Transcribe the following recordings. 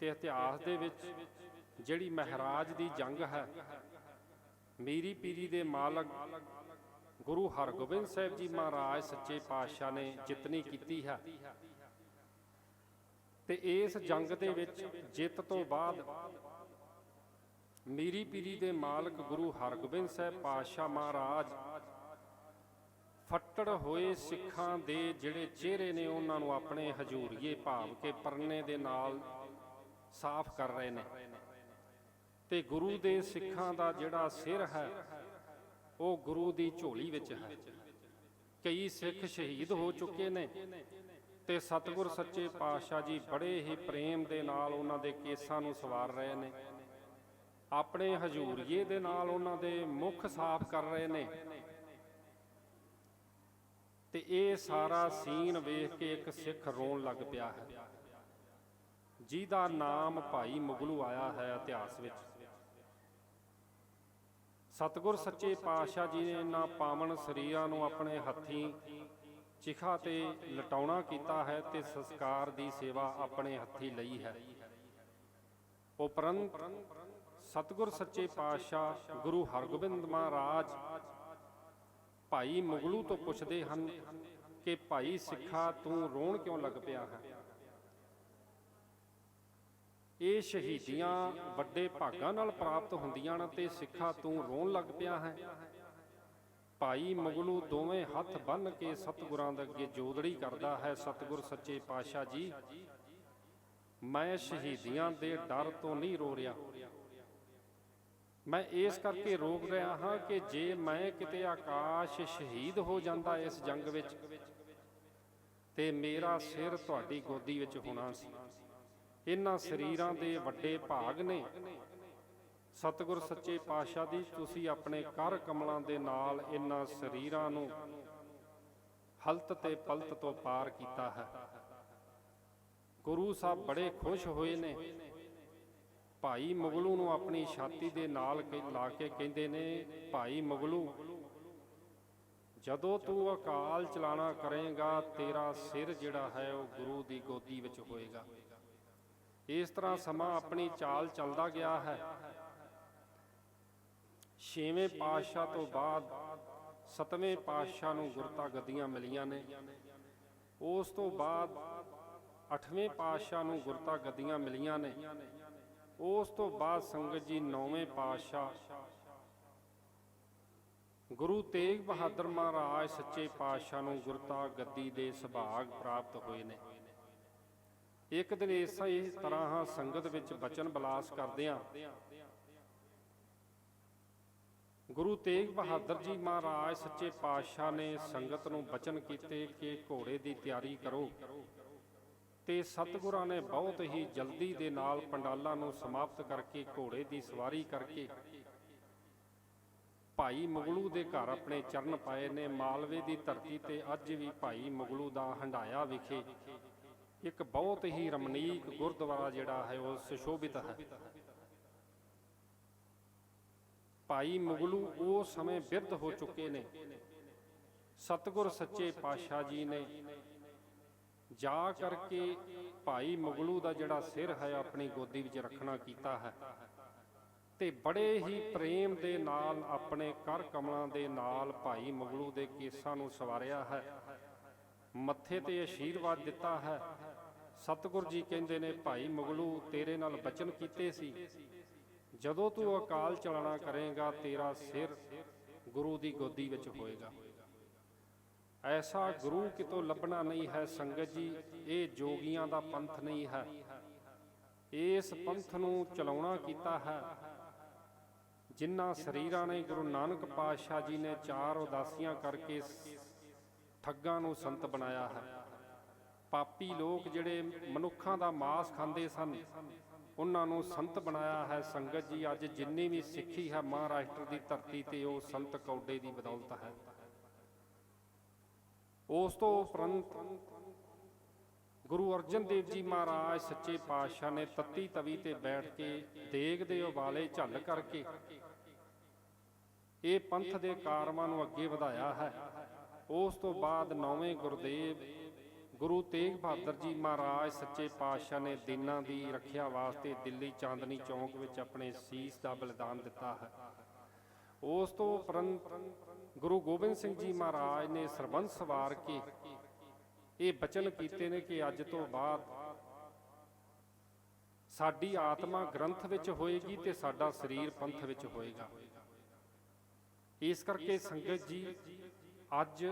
ਤੇ ਇਤਿਹਾਸ ਦੇ ਵਿੱਚ ਜਿਹੜੀ ਮਹਾਰਾਜ ਦੀ ਜੰਗ ਹੈ, ਮੀਰੀ ਪੀਰੀ ਦੇ ਮਾਲਕ ਗੁਰੂ ਹਰਗੋਬਿੰਦ ਸਾਹਿਬ ਜੀ ਮਹਾਰਾਜ ਸੱਚੇ ਪਾਤਸ਼ਾਹ ਨੇ ਜਿੱਤਨੀ ਕੀਤੀ ਹੈ। ਤੇ ਇਸ ਜੰਗ ਦੇ ਵਿੱਚ ਜਿੱਤ ਤੋਂ ਬਾਅਦ ਮੀਰੀ ਪੀਰੀ ਦੇ ਮਾਲਕ ਗੁਰੂ ਹਰਗੋਬਿੰਦ ਸਾਹਿਬ ਪਾਤਸ਼ਾਹ ਮਹਾਰਾਜ ਫੱਟੜ ਹੋਏ ਸਿੱਖਾਂ ਦੇ ਜਿਹੜੇ ਚਿਹਰੇ ਨੇ, ਉਹਨਾਂ ਨੂੰ ਆਪਣੇ ਹਜੂਰੀਏ ਭਾਵ ਕੇ ਪਰਨੇ ਦੇ ਨਾਲ ਸਾਫ਼ ਕਰ ਰਹੇ ਨੇ। ਤੇ ਗੁਰੂ ਦੇ ਸਿੱਖਾਂ ਦਾ ਜਿਹੜਾ ਸਿਰ ਹੈ, ਉਹ ਗੁਰੂ ਦੀ ਝੋਲੀ ਵਿੱਚ ਹੈ। ਕਈ ਸਿੱਖ ਸ਼ਹੀਦ ਹੋ ਚੁੱਕੇ ਨੇ ਤੇ ਸਤਿਗੁਰ ਸੱਚੇ ਪਾਤਸ਼ਾਹ ਜੀ ਬੜੇ ਹੀ ਪ੍ਰੇਮ ਦੇ ਨਾਲ ਉਹਨਾਂ ਦੇ ਕੇਸਾਂ ਨੂੰ ਸਵਾਰ ਰਹੇ ਨੇ। ਆਪਣੇ ਹਜੂਰੀਏ ਦੇ ਨਾਲ ਉਹਨਾਂ ਦੇ ਮੁਖ ਸਾਫ਼ ਕਰ ਰਹੇ ਨੇ। ਤੇ ਇਹ ਸਾਰਾ ਸੀਨ ਵੇਖ ਕੇ ਇੱਕ ਸਿੱਖ ਰੋਣ ਲੱਗ ਪਿਆ ਹੈ। ਜਿਹਦਾ ਨਾਮ ਭਾਈ ਮੁਗਲੂ ਆਇਆ ਹੈ ਇਤਿਹਾਸ ਵਿੱਚ। ਸਤਿਗੁਰ ਸੱਚੇ ਪਾਤਸ਼ਾਹ ਜੀ ਨੇ ਇਹਨਾਂ ਪਾਵਨ ਸਰੀਰਾਂ ਨੂੰ ਆਪਣੇ ਹੱਥੀਂ ਚਿਖਾ ਤੇ ਲਟਾਉਣਾ ਕੀਤਾ ਹੈ ਤੇ ਸੰਸਕਾਰ ਦੀ ਸੇਵਾ ਆਪਣੇ ਹੱਥੀਂ ਲਈ ਹੈ। ਉਪਰੰਤ ਸਤਿਗੁਰ ਸੱਚੇ ਪਾਤਸ਼ਾਹ ਗੁਰੂ ਹਰਗੋਬਿੰਦ ਮਹਾਰਾਜ ਭਾਈ ਮੁਗਲੂ ਤੋਂ ਪੁੱਛਦੇ ਹਨ ਕਿ ਭਾਈ ਸਿੱਖਾ ਤੂੰ ਰੋਣ ਕਿਉਂ ਲੱਗ ਪਿਆ ਹੈ? ਇਹ ਸ਼ਹੀਦੀਆਂ ਵੱਡੇ ਭਾਗਾਂ ਨਾਲ ਪ੍ਰਾਪਤ ਹੁੰਦੀਆਂ ਨੇ ਤੇ ਸਿੱਖਾ ਤੂੰ ਰੋਣ ਲੱਗ ਪਿਆ ਹੈ। ਭਾਈ ਮੁਗਲੂ ਦੋਵੇਂ ਹੱਥ ਬੰਨ ਕੇ ਸਤਿਗੁਰਾਂ ਦੇ ਅੱਗੇ ਜੋਦੜੀ ਕਰਦਾ ਹੈ। ਸਤਿਗੁਰ ਸੱਚੇ ਪਾਤਸ਼ਾਹ ਜੀ, ਮੈਂ ਸ਼ਹੀਦੀਆਂ ਦੇ ਡਰ ਤੋਂ ਨਹੀਂ ਰੋ ਰਿਹਾ। ਮੈਂ ਇਸ ਕਰਕੇ ਰੋਕ ਰਿਹਾ ਹਾਂ ਕਿ ਜੇ ਮੈਂ ਕਿਤੇ ਆਕਾਸ਼ ਸ਼ਹੀਦ ਹੋ ਜਾਂਦਾ ਇਸ ਜੰਗ ਵਿੱਚ, ਤੇ ਮੇਰਾ ਸਿਰ ਤੁਹਾਡੀ ਗੋਦੀ ਵਿੱਚ ਹੋਣਾ ਸੀ। ਇਹਨਾਂ ਸਰੀਰਾਂ ਦੇ ਵੱਡੇ ਭਾਗ ਨੇ। ਸਤਿਗੁਰ ਸੱਚੇ ਪਾਤਸ਼ਾਹ ਦੀ ਤੁਸੀਂ ਆਪਣੇ ਕਰ ਕਮਲਾਂ ਦੇ ਨਾਲ ਇਹਨਾਂ ਸਰੀਰਾਂ ਨੂੰ ਹਲਤ ਤੇ ਪਲਤ ਤੋਂ ਪਾਰ ਕੀਤਾ ਹੈ। ਗੁਰੂ ਸਾਹਿਬ ਬੜੇ ਖੁਸ਼ ਹੋਏ ਨੇ। ਭਾਈ ਮੁਗਲੂ ਨੂੰ ਆਪਣੀ ਛਾਤੀ ਦੇ ਨਾਲ ਲਾ ਕੇ ਕਹਿੰਦੇ ਨੇ ਭਾਈ ਮੁਗਲੂ ਜਦੋਂ ਤੂੰ ਅਕਾਲ ਚਲਾਣਾ ਕਰੇਗਾ ਤੇਰਾ ਸਿਰ ਜਿਹੜਾ ਹੈ ਉਹ ਗੁਰੂ ਦੀ ਗੋਦੀ ਵਿੱਚ ਹੋਏਗਾ। ਇਸ ਤਰ੍ਹਾਂ ਸਮਾਂ ਆਪਣੀ ਚਾਲ ਚੱਲਦਾ ਗਿਆ ਹੈ। ਛੇਵੇਂ ਪਾਤਸ਼ਾਹ ਤੋਂ ਬਾਅਦ ਸਤਵੇਂ ਪਾਤਸ਼ਾਹ ਨੂੰ ਗੁਰਤਾ ਗੱਦੀਆਂ ਮਿਲੀਆਂ ਨੇ। ਉਸ ਤੋਂ ਬਾਅਦ ਅੱਠਵੇਂ ਪਾਤਸ਼ਾਹ ਨੂੰ ਗੁਰਤਾ ਗੱਦੀਆਂ ਮਿਲੀਆਂ ਨੇ। ਉਸ ਤੋਂ ਬਾਅਦ ਸੰਗਤ ਜੀ ਨੌਵੇਂ ਪਾਤਸ਼ਾਹ। ਗੁਰੂ ਤੇਗ ਬਹਾਦਰ ਮਹਾਰਾਜ ਸੱਚੇ ਪਾਤਸ਼ਾਹ ਨੂੰ ਗੁਰਤਾ ਗੱਦੀ ਦੇ ਸੁਭਾਗ ਪ੍ਰਾਪਤ ਹੋਏ ਨੇ। ਇੱਕ ਦਿਨ ਇਸੇ ਹੀ ਤਰ੍ਹਾਂ ਹਾਂ ਸੰਗਤ ਵਿੱਚ ਬਚਨ ਬਲਾਸ ਕਰਦਿਆਂ ਗੁਰੂ ਤੇਗ ਬਹਾਦਰ ਜੀ ਮਹਾਰਾਜ ਸੱਚੇ ਪਾਤਸ਼ਾਹ ਨੇ ਸੰਗਤ ਨੂੰ ਬਚਨ ਕੀਤੇ ਕਿ ਘੋੜੇ ਦੀ ਤਿਆਰੀ ਕਰੋ ਤੇ ਸਤਿਗੁਰਾਂ ਨੇ ਬਹੁਤ ਹੀ ਜਲਦੀ ਦੇ ਨਾਲ ਪੰਡਾਲਾਂ ਨੂੰ ਸਮਾਪਤ ਕਰਕੇ ਘੋੜੇ ਦੀ ਸਵਾਰੀ ਕਰਕੇ ਭਾਈ ਮੁਗਲੂ ਦੇ ਘਰ ਆਪਣੇ ਚਰਨ ਪਾਏ ਨੇ। ਮਾਲਵੇ ਦੀ ਧਰਤੀ ਤੇ ਅੱਜ ਵੀ ਭਾਈ ਮੁਗਲੂ ਦਾ ਹੰਡਾਇਆ ਵਿਖੇ ਇੱਕ ਬਹੁਤ ਹੀ ਰਮਣੀਕ ਗੁਰਦੁਆਰਾ ਜਿਹੜਾ ਹੈ, ਉਹ ਸੁਸ਼ੋਭਿਤ ਹੈ। ਭਾਈ ਮੁਗਲੂ ਉਹ ਸਮੇਂ ਬਿਰਧ ਹੋ ਚੁੱਕੇ ਨੇ। ਸਤਿਗੁਰ ਸੱਚੇ ਪਾਤਸ਼ਾਹ ਜੀ ਨੇ। ਜਾ ਕਰਕੇ ਭਾਈ ਮੁਗਲੂ ਦਾ ਜਿਹੜਾ ਸਿਰ ਹੈ, ਆਪਣੀ ਗੋਦੀ ਵਿੱਚ ਰੱਖਣਾ ਕੀਤਾ ਹੈ। ਤੇ ਬੜੇ ਹੀ ਪ੍ਰੇਮ ਦੇ ਨਾਲ, ਆਪਣੇ ਕਰ ਕਮਲਾਂ ਦੇ ਨਾਲ ਭਾਈ ਮੁਗਲੂ ਦੇ ਕੇਸਾਂ ਨੂੰ ਸਵਾਰਿਆ ਹੈ। ਮੱਥੇ ਤੇ ਆਸ਼ੀਰਵਾਦ ਦਿੱਤਾ ਹੈ। ਸਤਿਗੁਰ ਜੀ ਕਹਿੰਦੇ ਨੇ, ਭਾਈ ਮੁਗਲੂ ਤੇਰੇ ਨਾਲ ਬਚਨ ਕੀਤੇ ਸੀ। ਜਦੋਂ ਤੂੰ ਅਕਾਲ ਚਲਾਣਾ ਕਰੇਗਾ, ਤੇਰਾ ਸਿਰ ਗੁਰੂ ਦੀ ਗੋਦੀ ਵਿੱਚ ਹੋਏਗਾ। ਐਸਾ ਗੁਰੂ ਕਿਤੋਂ ਲੱਭਣਾ ਨਹੀਂ ਹੈ ਸੰਗਤ ਜੀ, ਇਹ ਜੋਗੀਆਂ ਦਾ ਪੰਥ ਨਹੀਂ ਹੈ। ਇਸ ਪੰਥ ਨੂੰ ਚਲਾਉਣਾ ਕੀਤਾ ਹੈ। ਜਿਨ੍ਹਾਂ ਸਰੀਰਾਂ ਨੇ ਗੁਰੂ ਨਾਨਕ ਪਾਤਸ਼ਾਹ ਜੀ ਨੇ ਚਾਰ ਉਦਾਸੀਆਂ ਕਰਕੇ ਠੱਗਾਂ ਨੂੰ ਸੰਤ ਬਣਾਇਆ ਹੈ। ਪਾਪੀ ਲੋਕ ਜਿਹੜੇ ਮਨੁੱਖਾਂ ਦਾ ਮਾਸ ਖਾਂਦੇ ਸਨ, ਉਹਨਾਂ ਨੂੰ ਸੰਤ ਬਣਾਇਆ ਹੈ ਸੰਗਤ ਜੀ। ਅੱਜ ਜਿੰਨੀ ਵੀ ਸਿੱਖੀ ਹੈ ਮਹਾਰਾਸ਼ਟਰ ਦੀ ਧਰਤੀ ਤੇ, ਉਹ ਸੰਤ ਕੌਡੇ ਦੀ ਬਦੌਲਤ ਹੈ। ਉਸ ਤੋਂ ਉਪਰੰਤ ਗੁਰੂ ਅਰਜਨ ਦੇਵ ਜੀ ਮਹਾਰਾਜ ਸੱਚੇ ਪਾਤਸ਼ਾਹ ਨੇ ਤੱਤੀ ਤਵੀ ਤੇ ਬੈਠ ਕੇ ਦੇਗ ਦੇ ਉਬਾਲੇ ਝੱਲ ਕਰਕੇ ਇਹ ਪੰਥ ਦੇ ਕਾਰਵਾਂ ਨੂੰ ਅੱਗੇ ਵਧਾਇਆ ਹੈ। ਉਸ ਤੋਂ ਬਾਅਦ ਨੌਵੇਂ ਗੁਰਦੇਵ ਗੁਰੂ ਤੇਗ ਬਹਾਦਰ ਜੀ ਮਹਾਰਾਜ ਸੱਚੇ ਪਾਤਸ਼ਾਹ ਨੇ ਦਿਨਾਂ ਦੀ ਰੱਖਿਆ ਵਾਸਤੇ ਦਿੱਲੀ ਚਾਂਦਨੀ ਚੌਂਕ ਵਿੱਚ ਆਪਣੇ ਸੀਸ ਦਾ ਬਲਿਦਾਨ ਦਿੱਤਾ ਹੈ। ਉਸ ਤੋਂ ਉਪਰੰਤ ਗੁਰੂ ਗੋਬਿੰਦ ਸਿੰਘ ਜੀ ਮਹਾਰਾਜ ਨੇ ਸਰਬੰਸ ਸਵਾਰ ਕੇ ਇਹ ਬਚਨ ਕੀਤੇ ਨੇ ਕਿ ਅੱਜ ਤੋਂ ਬਾਅਦ ਸਾਡੀ ਆਤਮਾ ਗ੍ਰੰਥ ਵਿੱਚ ਹੋਏਗੀ ਤੇ ਸਾਡਾ ਸਰੀਰ ਪੰਥ ਵਿੱਚ ਹੋਏਗਾ। ਇਸ ਕਰਕੇ ਸੰਗਤ ਜੀ, ਅੱਜ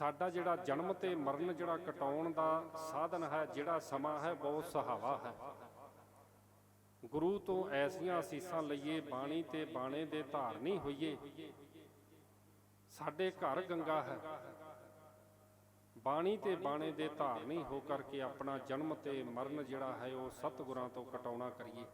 ਸਾਡਾ ਜਿਹੜਾ ਜਨਮ ਤੇ ਮਰਨ ਜਿਹੜਾ ਕਟਾਉਣ ਦਾ ਸਾਧਨ ਹੈ, ਜਿਹੜਾ ਸਮਾਂ ਹੈ, ਬਹੁਤ ਸੁਹਾਵਾ ਹੈ। ਗੁਰੂ ਤੋਂ ਐਸੀਆਂ ਅਸੀਸਾਂ ਲਈਏ, ਬਾਣੀ ਤੇ ਬਾਣੇ ਦੇ ਧਾਰਨੀ ਹੋਈਏ। ਸਾਡੇ ਘਰ ਗੰਗਾ ਹੈ। ਬਾਣੀ ਤੇ ਬਾਣੇ ਦੇ ਧਾਰਨੀ ਹੋ ਕਰਕੇ ਆਪਣਾ ਜਨਮ ਤੇ ਮਰਨ ਜਿਹੜਾ ਹੈ, ਉਹ ਸਤਿਗੁਰਾਂ ਤੋਂ ਕਟਾਉਣਾ ਕਰੀਏ।